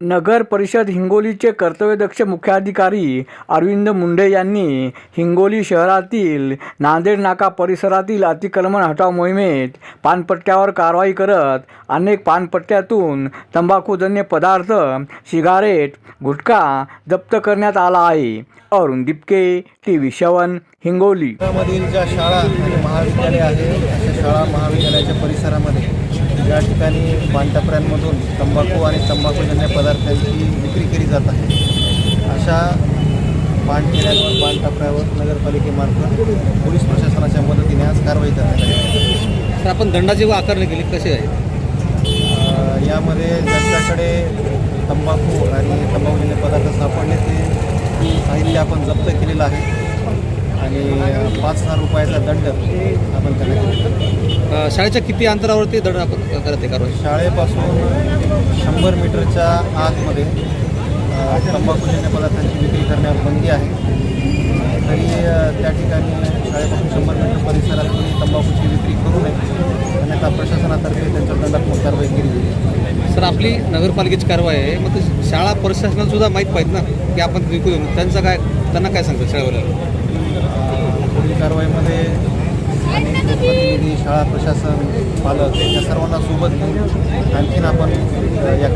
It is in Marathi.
नगर परिषद हिंगोलीचे कर्तव्यदक्ष मुख्याधिकारी अरविंद मुंडे यांनी हिंगोली शहरातील नांदेड नाका परिसरातील अतिक्रमण हटाव मोहिमेत पानपट्ट्यावर कारवाई करत अनेक पानपट्ट्यातून तंबाखूजन्य पदार्थ सिगारेट गुटखा जप्त करण्यात आला आहे. अरुण दिपके टी व्ही शवन हिंगोली ज्या शाळा आणि महाविद्यालय आहे अशा शाळा महाविद्यालयाच्या परिसरामध्ये ज्या ठिकाणी पानटपऱ्यांमधून तंबाखू आणि तंबाखूजन्य पदार्थांची विक्री केली जात आहे अशा पानठेऱ्यांवर पानटपऱ्यावर नगरपालिकेमार्फत पोलीस प्रशासनाच्या मदतीने आज कारवाई करण्यात आली. तर आपण दंडाची व आकारणी केली कसे आहे यामध्ये ज्यांच्याकडे तंबाखू आणि तंबाखूजन्य पदार्थ सापडले ते साहित्य आपण जप्त केलेलं आहे आणि पाच हजार रुपयाचा दंड आपण. अ, शाळेच्या किती अंतरावरती दंड आपण करत आहे कारवाई? शाळेपासून शंभर मीटरच्या आतमध्ये तंबाखूजन्य पदार्थांची विक्री करण्यावर बंदी आहे. तरी त्या ठिकाणी शाळेपासून शंभर मीटर परिसरात कोणी तंबाखूची विक्री करू नये अन्यथा प्रशासनातर्फे त्यांच्यावर दंडात्मक कारवाई केली जाईल. सर आपली नगरपालिकेची कारवाई आहे. मग ते शाळा प्रशासनाला सुद्धा माहीत पाहिजे ना की आपण विकू देऊ. त्यांचं काय त्यांना काय सांगतात शाळेवाल्याला? पुढील कारवाईमध्ये प्रतिनिधी शाळा प्रशासन पालक या सर्वांना सोबत घेऊन आणखीन आपण या